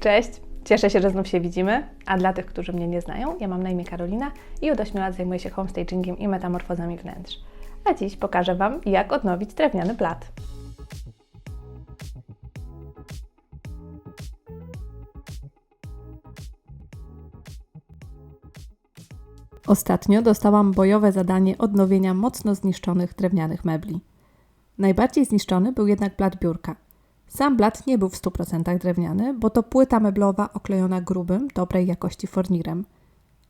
Cześć! Cieszę się, że znów się widzimy. A dla tych, którzy mnie nie znają, ja mam na imię Karolina i od 8 lat zajmuję się homestagingiem i metamorfozami wnętrz. A dziś pokażę Wam, jak odnowić drewniany blat. Ostatnio dostałam bojowe zadanie odnowienia mocno zniszczonych drewnianych mebli. Najbardziej zniszczony był jednak blat biurka. Sam blat nie był w 100% drewniany, bo to płyta meblowa oklejona grubym, dobrej jakości fornirem.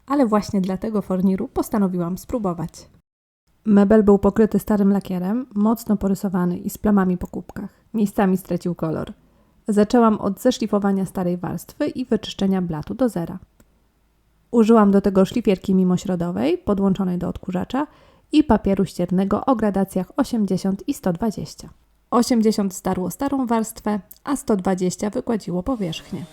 Ale właśnie dla tego forniru postanowiłam spróbować. Mebel był pokryty starym lakierem, mocno porysowany i z plamami po kubkach. Miejscami stracił kolor. Zaczęłam od zeszlifowania starej warstwy i wyczyszczenia blatu do zera. Użyłam do tego szlifierki mimośrodowej podłączonej do odkurzacza i papieru ściernego o gradacjach 80 i 120. 80 starło starą warstwę, a 120 wygładziło powierzchnię.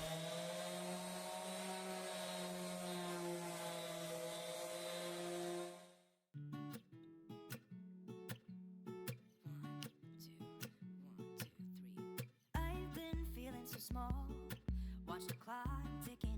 Watch the clock ticking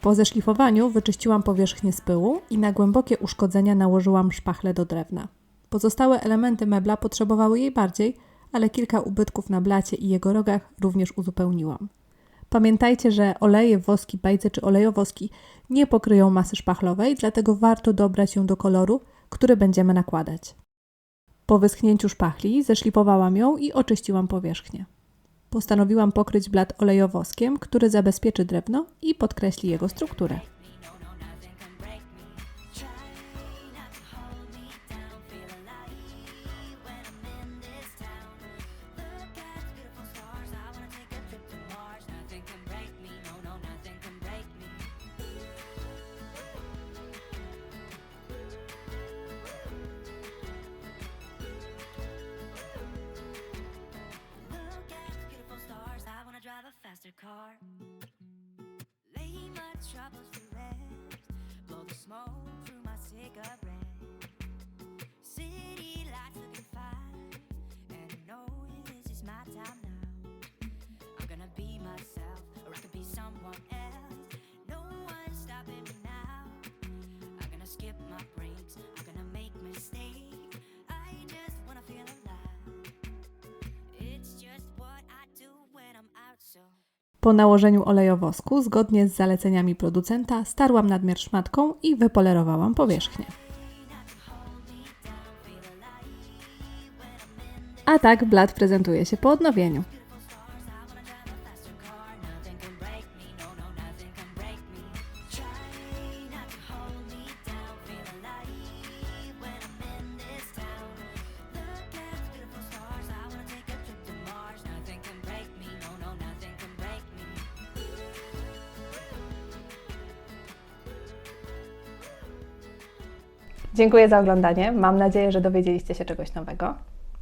Po zeszlifowaniu wyczyściłam powierzchnię z pyłu i na głębokie uszkodzenia nałożyłam szpachlę do drewna. Pozostałe elementy mebla potrzebowały jej bardziej, ale kilka ubytków na blacie i jego rogach również uzupełniłam. Pamiętajcie, że oleje, woski, bajce czy olejowoski nie pokryją masy szpachlowej, dlatego warto dobrać ją do koloru, który będziemy nakładać. Po wyschnięciu szpachli zeszlifowałam ją i oczyściłam powierzchnię. Postanowiłam pokryć blat olejowoskiem, który zabezpieczy drewno i podkreśli jego strukturę. A car. Lay my troubles to rest. Blow the smoke through my cigarette. Po nałożeniu olejowosku, zgodnie z zaleceniami producenta, starłam nadmiar szmatką i wypolerowałam powierzchnię. A tak blat prezentuje się po odnowieniu. Dziękuję za oglądanie. Mam nadzieję, że dowiedzieliście się czegoś nowego.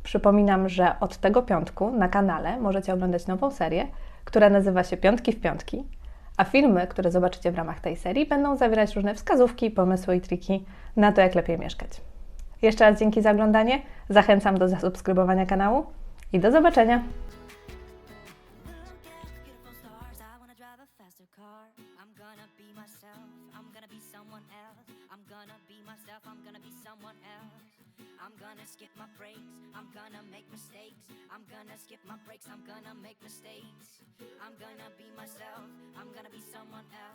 Przypominam, że od tego piątku na kanale możecie oglądać nową serię, która nazywa się Piątki w Piątki, a filmy, które zobaczycie w ramach tej serii, będą zawierać różne wskazówki, pomysły i triki na to, jak lepiej mieszkać. Jeszcze raz dzięki za oglądanie. Zachęcam do zasubskrybowania kanału i do zobaczenia. Faster car. I'm gonna be myself. I'm gonna be someone else. I'm gonna be myself. I'm gonna be someone else. I'm gonna skip my breaks. I'm gonna make mistakes. I'm gonna skip my breaks. I'm gonna make mistakes. I'm gonna be myself. I'm gonna be someone else.